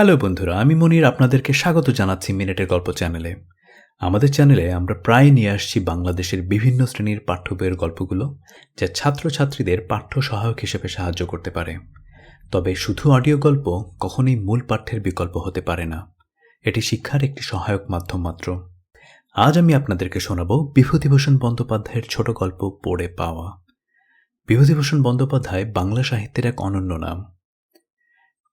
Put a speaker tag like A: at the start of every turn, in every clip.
A: Hello বন্ধুরা, আমি মনির আপনাদেরকে স্বাগত জানাচ্ছি মিনিটের গল্প চ্যানেলে। আমাদের চ্যানেলে আমরা প্রায় নিয়ে আসছি বাংলাদেশের বিভিন্ন শ্রেণির পাঠ্য বইয়ের গল্পগুলো, যা ছাত্রছাত্রীদের পাঠ্য সহায়ক হিসেবে সাহায্য করতে পারে। তবে শুধু অডিও গল্প কখনোই মূল পাঠ্যের বিকল্প হতে পারে না। এটি শিক্ষার একটি সহায়ক মাধ্যম মাত্র। আজ আমি আপনাদেরকে শোনাব বিভূতিভূষণ বন্দ্যোপাধ্যায়ের ছোট গল্প পড়ে পাওয়া। বিভূতিভূষণ বন্দ্যোপাধ্যায় বাংলা সাহিত্যের এক অনন্য নাম।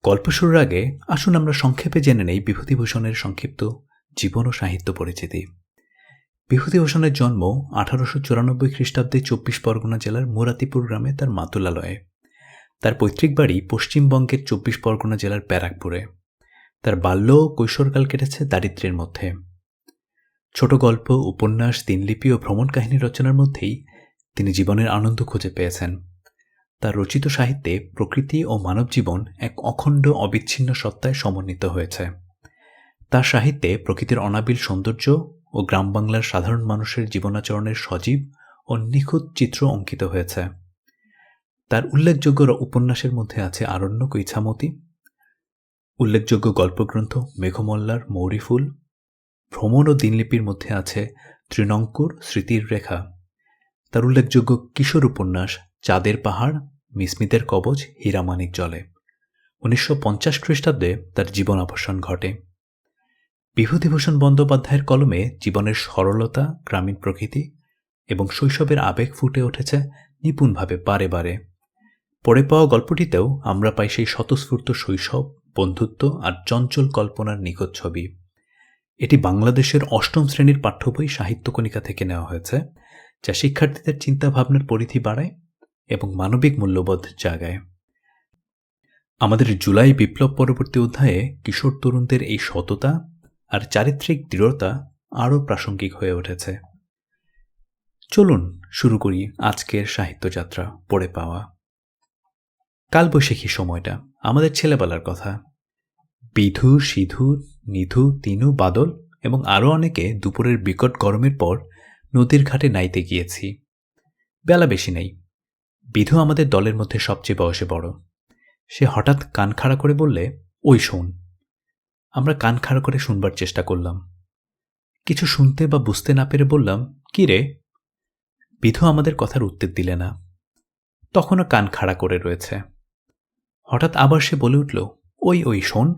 A: গল্প শুরুর আগে আসুন আমরা সংক্ষেপে জেনে নেই বিভূতিভূষণের সংক্ষিপ্ত জীবন ও সাহিত্য পরিচিতি। বিভূতিভূষণের জন্ম আঠারোশো চুরানব্বই খ্রিস্টাব্দে চব্বিশ পরগনা জেলার মুরাতিপুর গ্রামে তার মাতুলালয়ে। তার পৈতৃক বাড়ি পশ্চিমবঙ্গের চব্বিশ পরগনা জেলার ব্যারাকপুরে। তার বাল্য ও কৈশোরকাল কেটেছে দারিদ্র্যের মধ্যে। ছোট গল্প, উপন্যাস, দিনলিপি ও ভ্রমণ কাহিনী রচনার মধ্যেই তিনি জীবনের আনন্দ খুঁজে পেয়েছেন। তার রচিত সাহিত্যে প্রকৃতি ও মানব জীবন এক অখণ্ড অবিচ্ছিন্ন সত্তায় সমন্বিত হয়েছে। তার সাহিত্যে প্রকৃতির অনাবিল সৌন্দর্য ও গ্রাম বাংলার সাধারণ মানুষের জীবনাচরণের সজীব ও নিখুঁত চিত্র অঙ্কিত হয়েছে। তার উল্লেখযোগ্য উপন্যাসের মধ্যে আছে আরণ্যক ইছামতি উল্লেখযোগ্য গল্পগ্রন্থ মেঘমল্লার মৌরিফুল ভ্রমণ ও দিনলিপির মধ্যে আছে তৃণঙ্কুর স্মৃতির রেখা। তার উল্লেখযোগ্য কিশোর উপন্যাস চাঁদের পাহাড়, মিসমিতের কবচ হীরামানিক জলে। উনিশশো পঞ্চাশ খ্রিস্টাব্দে তার জীবনাবসান ঘটে। বিভূতিভূষণ বন্দ্যোপাধ্যায়ের কলমে জীবনের সরলতা, গ্রামীণ প্রকৃতি এবং শৈশবের আবেগ ফুটে উঠেছে নিপুণভাবে বারে বারে। পড়ে পাওয়া গল্পটিতেও আমরা পাই সেই স্বতঃস্ফূর্ত শৈশব, বন্ধুত্ব আর চঞ্চল কল্পনার নিখোঁজ ছবি। এটি বাংলাদেশের অষ্টম শ্রেণির পাঠ্য বই সাহিত্যকণিকা থেকে নেওয়া হয়েছে, যা শিক্ষার্থীদের চিন্তাভাবনার পরিধি বাড়ায় এবং মানবিক মূল্যবোধ জাগায়। আমাদের জুলাই বিপ্লব পরবর্তী অধ্যায়ে কিশোর তরুণদের এই সততা আর চারিত্রিক দৃঢ়তা আরও প্রাসঙ্গিক হয়ে উঠেছে। চলুন শুরু করি আজকের সাহিত্যযাত্রা পড়ে পাওয়া। কালবৈশাখী সময়টা, আমাদের ছেলেবেলার কথা। বিধু, সিধু, নিধু, তিনু, বাদল এবং আরও অনেকে দুপুরের বিকট গরমের পর নদীর ঘাটে নাইতে গিয়েছি। বেলা বেশি নেই বিধু আমাদের দলের মধ্যে সবচেয়ে বয়সে বড়। সে হঠাৎ কান খাড়া করে বললে, ওই শোন। আমরা কান খাড়া করে শুনবার চেষ্টা করলাম। কিছু শুনতে বা বুঝতে না পেরে বললাম, কি রে? বিধু আমাদের কথার উত্তর দিলে না। তখনও কান খাড়া করে রয়েছে। হঠাৎ আবার সে বলে উঠল, ওই ওই, শোন।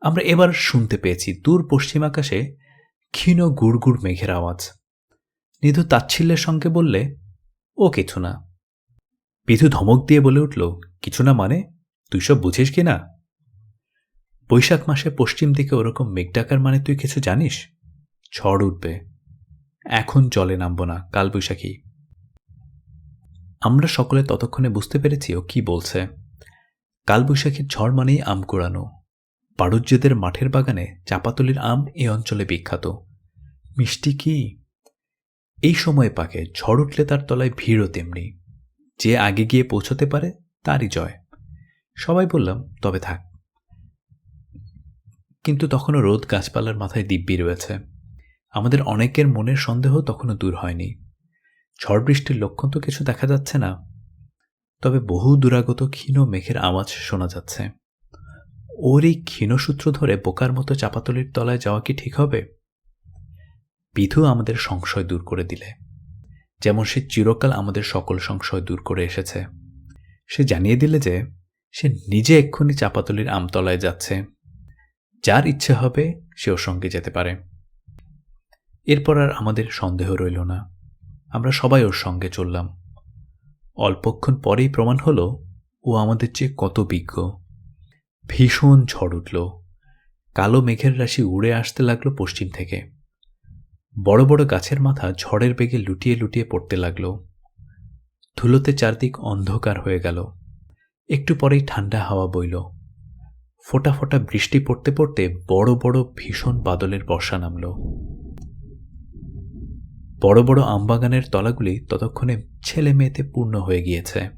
A: আমরা এবার শুনতে পেয়েছি দূর পশ্চিম আকাশে ক্ষীণ গুড়গুড় মেঘের আওয়াজ। নিধু তাচ্ছিল্যের সঙ্গে বললে, ও কিছু না। বিধু ধমক দিয়ে বলে উঠল, কিছু না মানে? তুই সব বুঝিস কি না? বৈশাখ মাসে পশ্চিম দিকে ওরকম মেঘ ডাকার মানে তুই কিছু জানিস? ঝড় উঠবে। এখন জলে নামব না কাল বৈশাখী আমরা সকলে ততক্ষণে বুঝতে পেরেছি ও কি বলছে। কালবৈশাখীর ঝড় মানেই আম কুড়ানো। বাড়ুজ্যদের মাঠের বাগানে চাপাতলির আম এ অঞ্চলে বিখ্যাত। মিষ্টি কি? এই সময়ে পাকে ঝড় উঠলে তার তলায় ভিড়ও তেমনি। যে আগে গিয়ে পৌঁছতে পারে, তারই জয়। সবাই বললাম, তবে থাক। কিন্তু তখনও রোদ গাছপালার মাথায় দিব্যি রয়েছে। আমাদের অনেকের মনের সন্দেহ তখনও দূর হয়নি। ঝড় বৃষ্টির লক্ষণ তো কিছু দেখা যাচ্ছে না। তবে বহু দূরাগত ক্ষীণ মেঘের আওয়াজ শোনা যাচ্ছে। ওর এই ক্ষীণ সূত্র ধরে বোকার মতো চাপাতলির তলায় যাওয়া কি ঠিক হবে? বিধু আমাদের সংশয় দূর করে দিলে। যেমন সে চিরকাল আমাদের সকল সংশয় দূর করে এসেছে। সে জানিয়ে দিলে যে, সে নিজে এক্ষুনি চাপাতলির আমতলায় যাচ্ছে। যার ইচ্ছে হবে সে ওর সঙ্গে যেতে পারে। এরপর আর আমাদের সন্দেহ রইল না। আমরা সবাই ওর সঙ্গে চললাম। অল্পক্ষণ পরেই প্রমাণ হলো, ও আমাদের চেয়ে কত বিজ্ঞ। ভীষণ ঝড় উঠল। কালো মেঘের রাশি উড়ে আসতে লাগল পশ্চিম থেকে। বড় বড় গাছের মাথা ঝড়ের বেগে লুটিয়ে লুটিয়ে পড়তে লাগল। ধুলোতে চারদিক অন্ধকার হয়ে গেল। একটু পরেই ঠান্ডা হাওয়া বইল। ফোটা ফোটা বৃষ্টি পড়তে পড়তে বড় বড় ভীষণ বাদলের বর্ষা নামল। বড় বড় আমবাগানের তলাগুলি ততক্ষণে ছেলে মেয়েতে পূর্ণ হয়ে গিয়েছে।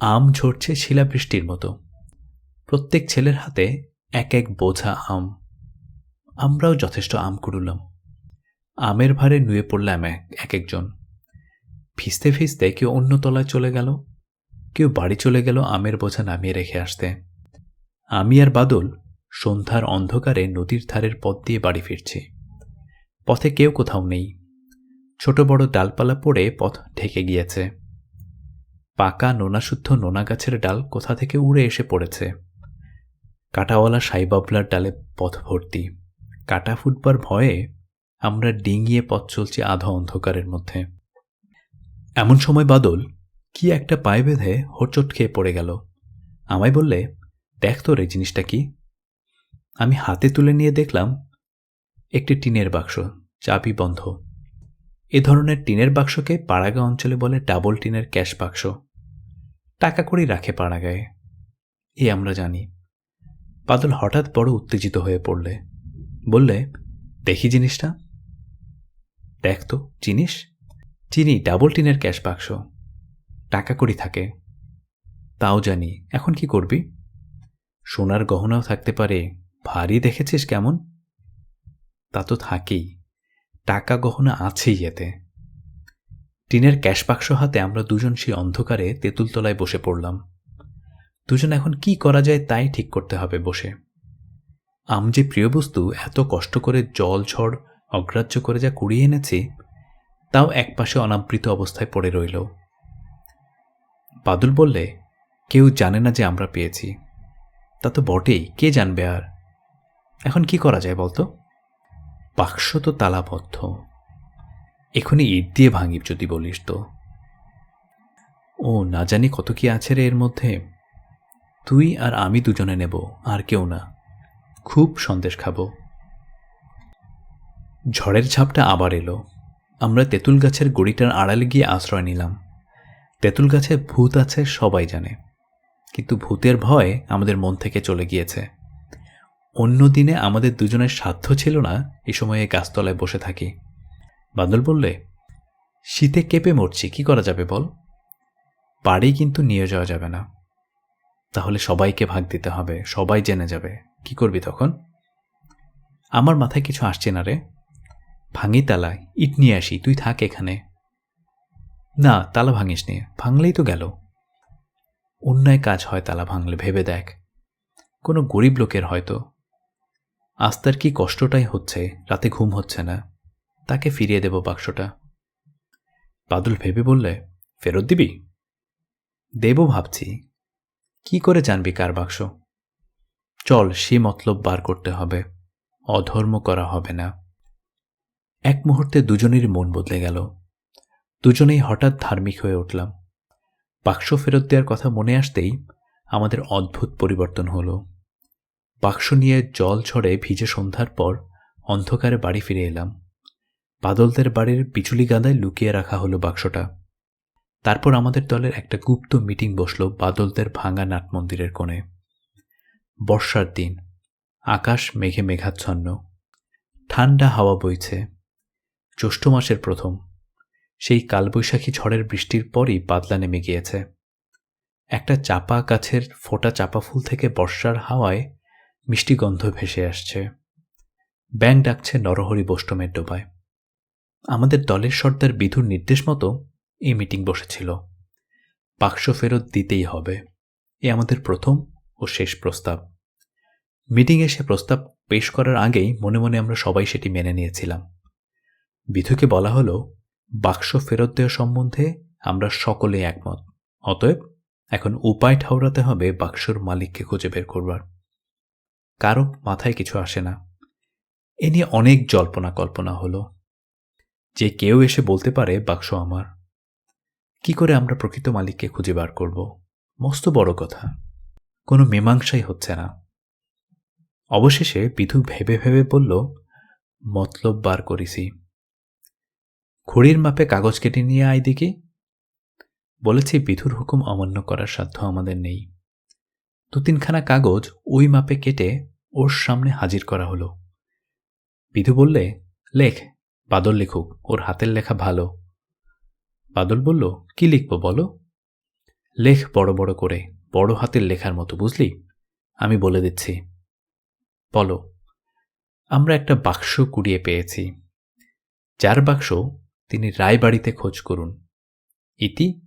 A: আম ঝরছে শিলাবৃষ্টির মতো। প্রত্যেক ছেলের হাতে এক এক বোঝা আম। আমরাও যথেষ্ট আম কুড়ুলাম। আমের ভারে নুয়ে পড়লাম এক একজন। ভিজতে ভিজতে কেউ অন্য তলায় চলে গেল, কেউ বাড়ি চলে গেল আমের বোঝা নামিয়ে রেখে আসতে। আমি আর বাদল সন্ধ্যার অন্ধকারে নদীর ধারের পথ দিয়ে বাড়ি ফিরছি। পথে কেউ কোথাও নেই। ছোট বড় ডালপালা পড়ে পথ ঢেকে গিয়েছে। পাকা নোনাশুদ্ধ নোনা গাছের ডাল কোথা থেকে উড়ে এসে পড়েছে। কাটাওয়ালা সাইবাবলার ডালে পথ ভর্তি। কাটা ফুটবার ভয়ে আমরা ডিঙিয়ে পথ চলছি আধা অন্ধকারের মধ্যে। এমন সময় বাদল, কি একটা পায়ে বেঁধে হোঁচট খেয়ে পড়ে গেল। আমায় বললে, দেখ তো রে জিনিসটা কি? আমি হাতে তুলে নিয়ে দেখলাম, একটি টিনের বাক্স, চাবি বন্ধ। এ ধরনের টিনের বাক্সকে পাড়াগা অঞ্চলে বলে ডাবল টিনের ক্যাশ বাক্স। টাকা করেই রাখে পাড়াগায়ে। এ আমরা জানি। বাদল হঠাৎ বড় উত্তেজিত হয়ে পড়লে। বললে, দেখি জিনিসটা। দেখ তো জিনিস চিনি ডাবল টিনের ক্যাশ বাক্স। টাকা করি থাকে। তাও জানি, এখন কি করবি? সোনার গহনাও থাকতে পারে। ভারী দেখেছিস কেমন? তা তো থাকেই। টাকা গহনা আছেই এতে। টিনের ক্যাশ বাক্স হাতে আমরা দুজন সেই অন্ধকারে তেঁতুলতলায় বসে পড়লাম। দুজন এখন কি করা যায় তাই ঠিক করতে হবে বসে। আম যে প্রিয় বস্তু, এত কষ্ট করে জল, ঝড় অগ্রাহ্য করে যা কুড়িয়ে এনেছি, তাও একপাশে অনাবৃত অবস্থায় পড়ে রইল। বাদুল বললে, কেউ জানে না যে আমরা পেয়েছি। তা তো বটেই, কে জানবে আর? এখন কি করা যায় বলতো? বাক্স তো তালাবদ্ধ। এখনই ইট দিয়ে ভাঙিব যদি বলিস তো। ও, না জানি কত কি আছে রে এর মধ্যে। তুই আর আমি দুজনে নেব, আর কেউ না। খুব সন্দেশ খাব। ঝড়ের ঝাপটা আবার এলো। আমরা তেঁতুল গাছের গড়িটার আড়ালে গিয়ে আশ্রয় নিলাম। তেঁতুল গাছে ভূত আছে সবাই জানে। কিন্তু ভূতের ভয় আমাদের মন থেকে চলে গিয়েছে। অন্য দিনে আমাদের দুজনের সাধ্য ছিল না এ সময়ে গাছতলায় বসে থাকি। বাদল বললে, শীতে কেঁপে মরছি, কি করা যাবে বল? বাড়ি কিন্তু নিয়ে যাওয়া যাবে না। তাহলে সবাইকে ভাগ দিতে হবে, সবাই জেনে যাবে। কি করবি তখন? আমার মাথায় কিছু আসছে না রে। ভাঙি তালা ইট নিয়ে আসি, তুই থাক এখানে। না, তালা ভাঙিস নি, ভাঙলেই তো গেল। অন্যায় কাজ হয় তালা ভাঙলে, ভেবে দেখ। কোনো গরিব লোকের হয়তো। আস্তার কি কষ্টটাই হচ্ছে, রাতে ঘুম হচ্ছে না। তাকে ফিরিয়ে দেব বাক্সটা। বাদল ভেবে বললে, ফেরত দিবি? দেব ভাবছি। কি করে জানবি কার বাক্স? চল, সে মতলব বার করতে হবে। অধর্ম করা হবে না। এক মুহূর্তে দুজনেরই মন বদলে গেল। দুজনেই হঠাৎ ধার্মিক হয়ে উঠলাম। বাক্স ফেরত দেওয়ার কথা মনে আসতেই আমাদের অদ্ভুত পরিবর্তন হলো। বাক্স নিয়ে জল ছড়ে ভিজে সন্ধ্যার পর অন্ধকারে বাড়ি ফিরে এলাম। বাদলদের বাড়ির বিচুলি গাদায় লুকিয়ে রাখা হলো বাক্সটা। তারপর আমাদের দলের একটা গুপ্ত মিটিং বসল বাদলদের ভাঙা নাট মন্দিরের কোণে। বর্ষার দিন, আকাশ মেঘে মেঘাচ্ছন্ন। ঠান্ডা হাওয়া বইছে। জ্যৈষ্ঠ মাসের প্রথম। সেই কালবৈশাখী ঝড়ের বৃষ্টির পরই বাদলা নেমে গিয়েছে। একটা চাপা গাছের ফোটা চাপা ফুল থেকে বর্ষার হাওয়ায় মিষ্টি গন্ধ ভেসে আসছে। ব্যাং ডাকছে নরহরি বৈষ্ণবের ডোবায়। আমাদের দলের সর্দার বিধুর নির্দেশ মতো এই মিটিং বসেছিল। বাক্স ফেরত দিতেই হবে। এ আমাদের প্রথম ও শেষ প্রস্তাব। মিটিংয়ে সে প্রস্তাব পেশ করার আগেই মনে মনে আমরা সবাই সেটি মেনে নিয়েছিলাম। বিধুকে বলা হলো, বাক্স ফেরত দেওয়া সম্বন্ধে আমরা সকলে একমত। অতএব, এখন উপায় ঠাউরাতে হবে বাক্সর মালিককে খুঁজে বের করবার। কারও মাথায় কিছু আসে না। এ নিয়ে অনেক জল্পনা কল্পনা হলো। যে কেউ এসে বলতে পারে, বাক্স আমার। কি করে আমরা প্রকৃত মালিককে খুঁজে বার করব? মস্ত বড় কথা। কোনো মীমাংসাই হচ্ছে না। অবশেষে বিধু ভেবে ভেবে বলল, মতলব বার করিসি ঘড়ির মাপে কাগজ কেটে নিয়ে আয় দেখি। বলেছি, বিধুর হুকুম অমান্য করার সাধ্য আমাদের নেই। দু তিনখানা কাগজ ওই মাপে কেটে ওর সামনে হাজির করা হলো। বিধু বললে, লেখ, বাদল লিখুক, ওর হাতের লেখা ভালো। বাদল বলল, কি লিখব বলো? লেখ বড় বড় করে, বড় হাতের লেখার মতো, বুঝলি? আমি বলে দিচ্ছি। বলো। আমরা একটা বাক্স কুড়িয়ে পেয়েছি। যার বাক্স তিনি রায়বাড়িতে খোঁজ করুন। ইতি,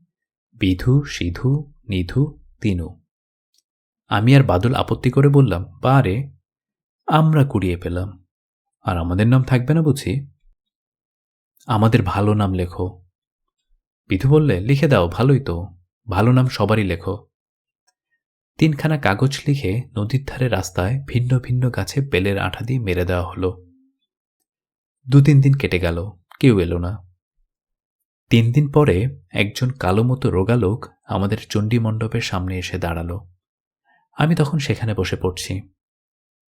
A: বিধু, সিধু, নিধু, তিনু। আমি আর বাদল আপত্তি করে বললাম, বারে, আমরা কুড়িয়ে পেলাম। আর আমাদের নাম থাকবে না বুঝি? আমাদের ভালো নাম লেখো। বিধু বললে, লিখে দাও, ভালোই তো। ভালো নাম সবারই লেখো। তিনখানা কাগজ লিখে নদীর ধারে রাস্তায় ভিন্ন ভিন্ন গাছে বেলের আঠা দিয়ে মেরে দেওয়া হলো। দু তিন দিন কেটে গেল, কেউ এলো না। তিন দিন পরে একজন কালো মতো রোগা লোক আমাদের চণ্ডী মণ্ডপের সামনে এসে দাঁড়াল। আমি তখন সেখানে বসে পড়ছি।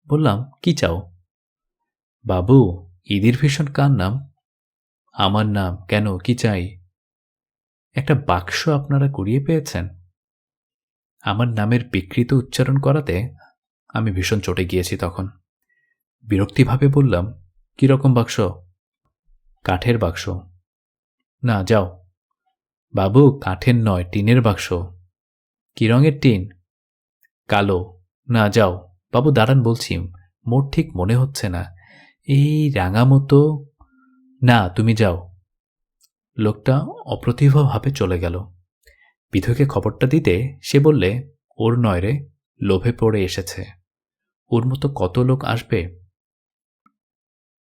A: বললাম, কি চাও? বাবু ঈদের ভীষণ কার নাম? আমার নাম, কেন, কি চাই? একটা বাক্স আপনারা কুড়িয়ে পেয়েছেন? আমার নামের বিকৃত উচ্চারণ করাতে আমি ভীষণ চটে গিয়েছি তখন। বিরক্তিভাবে বললাম রকম বাক্স? কাঠের বাক্স। না, যাও। বাবু, কাঠের নয়, টিনের বাক্স। কি রঙের টিন? কালো। না, যাও। বাবু, দাঁড়ান বলছি। মোট ঠিক মনে হচ্ছে না। এই রাঙা মতো। না, তুমি যাও। লোকটা অপ্রতিভভাবে চলে গেল। বিধুকে খবরটা দিতে সে বললে, ওর নয় রে, লোভে পড়ে এসেছে। ওর মতো কত লোক আসবে?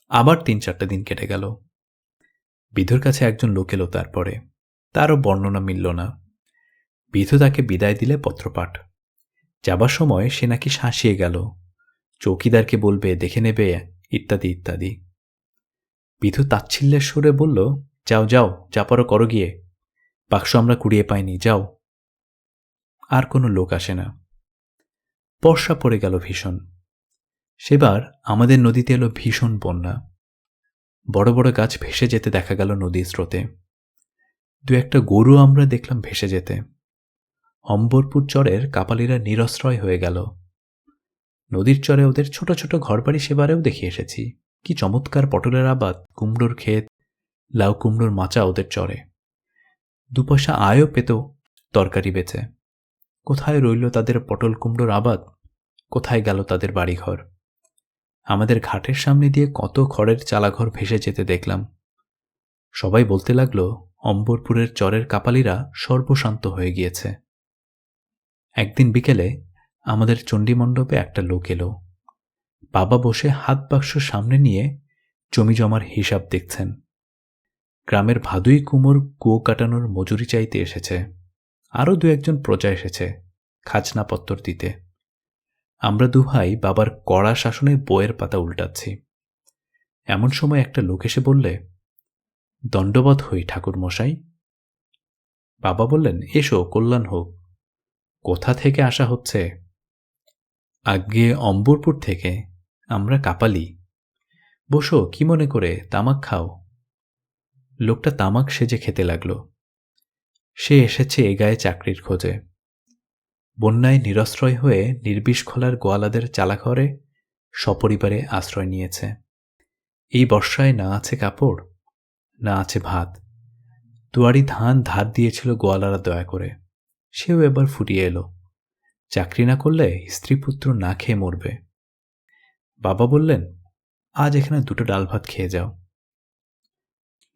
A: আবার তিন চারটে দিন কেটে গেল। বিধুর কাছে একজন লোক এলো তারপরে। তারও বর্ণনা মিলল না। বিধু তাকে বিদায় দিলে পত্রপাঠ। যাবার সময় সে নাকি শাঁসিয়ে গেল। চৌকিদারকে বলবে, দেখে নেবে, ইত্যাদি ইত্যাদি। বিধু তাচ্ছিল্যের সুরে বলল, যাও যাও, যা পারো করো গিয়ে। বাক্স আমরা কুড়িয়ে পাইনি, যাও। আর কোনো লোক আসে না। বর্ষা পড়ে গেল ভীষণ। সেবার আমাদের নদীতে এলো ভীষণ বন্যা। বড় বড় গাছ ভেসে যেতে দেখা গেল নদীর স্রোতে। দু একটা গরু আমরা দেখলাম ভেসে যেতে। অম্বরপুর চরের কাপালিরা নিরশ্রয় হয়ে গেল। নদীর চরে ওদের ছোট ছোট ঘরবাড়ি সেবারেও দেখে এসেছি। কি চমৎকার পটলের আবাদ, কুমড়োর ক্ষেত, লাউ কুমড়োর মাচা ওদের চরে। দু পয়সা আয়ও পেত তরকারি বেচে। কোথায় রইল তাদের পটল কুমড়োর আবাদ? কোথায় গেল তাদের বাড়িঘর? আমাদের ঘাটের সামনে দিয়ে কত খড়ের চালাঘর ভেসে যেতে দেখলাম। সবাই বলতে লাগল, অম্বরপুরের চরের কাপালিরা সর্বশান্ত হয়ে গিয়েছে। একদিন বিকেলে আমাদের চণ্ডীমণ্ডপে একটা লোক এলো। বাবা বসে হাত বাক্স সামনে নিয়ে জমি জমার হিসাব দেখছেন। গ্রামের ভাদুই কুমোর কুয়ো কাটানোর মজুরি চাইতে এসেছে। আরও দু একজন প্রজা এসেছে, খাজনাপত্তর দিতে। আমরা দুভাই বাবার কড়া শাসনে বইয়ের পাতা উল্টাচ্ছি। এমন সময় একটা লোক এসে বললে দণ্ডবধ হই ঠাকুর মশাই বাবা বললেন, এসো, কল্যাণ হোক। কোথা থেকে আসা হচ্ছে? আগে অম্বরপুর থেকে। আমরা কাপালি। বসো, কি মনে করে, তামাক খাও। লোকটা তামাক সেজে খেতে লাগল। সে এসেছে এ গায়ে চাকরির খোঁজে। বন্যায় নিরশ্রয় হয়ে নির্বিষ খোলার গোয়ালাদের চালাঘরে সপরিবারে আশ্রয় নিয়েছে। এই বর্ষায় না আছে কাপড়, না আছে ভাত। দুয়ারি ধান ধার দিয়েছিল গোয়ালারা দয়া করে। সেও এবার ফুরিয়ে এলো। চাকরি না করলে স্ত্রী পুত্র না খেয়ে মরবে। বাবা বললেন, আজ এখানে দুটো ডাল ভাত খেয়ে যাও।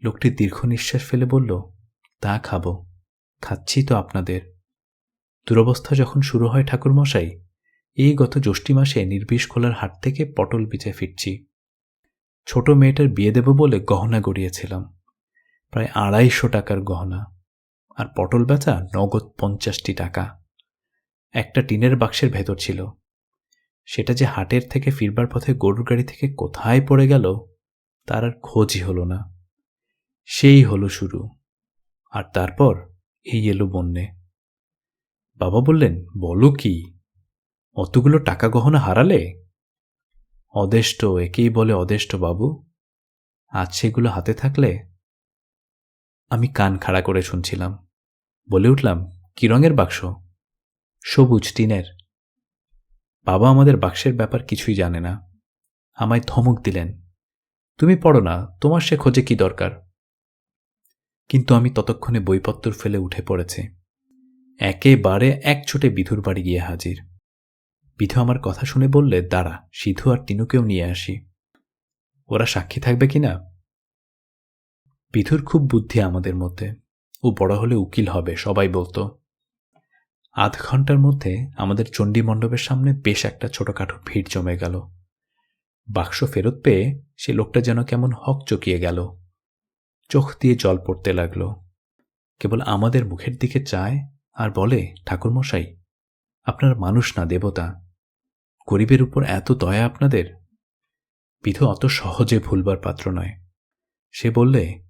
A: লোকটি দীর্ঘ নিঃশ্বাস ফেলে বলল, তা খাব, খাচ্ছি তো আপনাদের। দুরবস্থা যখন শুরু হয় ঠাকুরমশাই, এই গত জ্যৈষ্ঠী মাসে নির্বিষ খোলার হাট থেকে পটল বিচে ফিরছি। ছোট মেয়েটার বিয়ে দেব বলে গহনা গড়িয়েছিলাম। প্রায় আড়াইশো টাকার গহনা। আর পটল বেচা নগদ পঞ্চাশটি টাকা। একটা টিনের বাক্সের ভেতর ছিল। সেটা যে হাটের থেকে ফিরবার পথে গরুর গাড়ি থেকে কোথায় পড়ে গেল, তার আর খোঁজই হলো না। সেই হলো শুরু। আর তারপর এই এলো বন্যে। বাবা বললেন, বলো কি? অতগুলো টাকা গহনা হারালে? অদেষ্ট, একেই বলে অদেষ্ট বাবু। আজ সেগুলো হাতে থাকলে? আমি কান খাড়া করে শুনছিলাম। বলে উঠলাম, কি রঙের বাক্স? সবুজ টিনের। বাবা আমাদের বাক্সের ব্যাপার কিছুই জানে না। আমায় ধমক দিলেন, তুমি পড়ো না, তোমার সে খোঁজে কি দরকার? কিন্তু আমি ততক্ষণে বইপত্র ফেলে উঠে পড়েছি। একেবারে এক ছোটে বিধুর বাড়ি গিয়ে হাজির। বিধু আমার কথা শুনে বললে, দাঁড়া, সিধু আর তিনুকেও নিয়ে আসি। ওরা সাক্ষী থাকবে কিনা বিধুর খুব বুদ্ধি আমাদের মধ্যে। ও বড় হলে উকিল হবে, সবাই বলতো। আধ ঘণ্টার মধ্যে আমাদের চণ্ডী মণ্ডপের সামনে বেশ একটা ছোটখাটো ভিড় জমে গেল। বাক্স ফেরত পেয়ে সে লোকটা যেন কেমন হক চকিয়ে গেল। চোখ দিয়ে জল পড়তে লাগল। কেবল আমাদের মুখের দিকে চায় আর বলে, ঠাকুরমশাই, আপনার মানুষ না, দেবতা। গরিবের উপর এত দয়া আপনাদের? বিধু অত সহজে ভুলবার পাত্র নয়। সে বললে,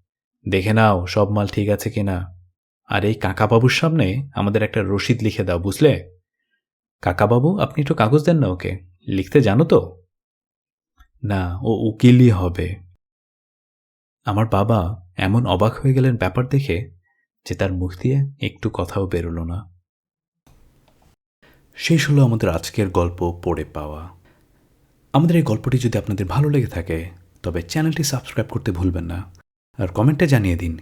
A: দেখে নাও, সব মাল ঠিক আছে কিনা আর এই কাকাবাবুর সামনে আমাদের একটা রসিদ লিখে দাও, বুঝলে? কাকাবাবু, আপনি একটু কাগজ দেন না ওকে? লিখতে জানো তো? না, ও উকিলই হবে। আমার বাবা এমন অবাক হয়ে গেলেন ব্যাপার দেখে যে তার মুখ দিয়ে একটু কথাও বেরোলো না। শেষ হলো আমাদের আজকের গল্প পড়ে পাওয়া। আমাদের এই গল্পটি যদি আপনাদের ভালো লেগে থাকে, তবে চ্যানেলটি সাবস্ক্রাইব করতে ভুলবেন না। আর কমেন্টে জানিয়ে দিন,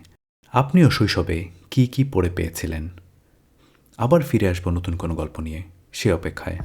A: আপনিও শৈশবে কি কি পড়ে পেয়েছিলেন? আবার ফিরে আসব নতুন কোনো গল্প নিয়ে, সে অপেক্ষায়।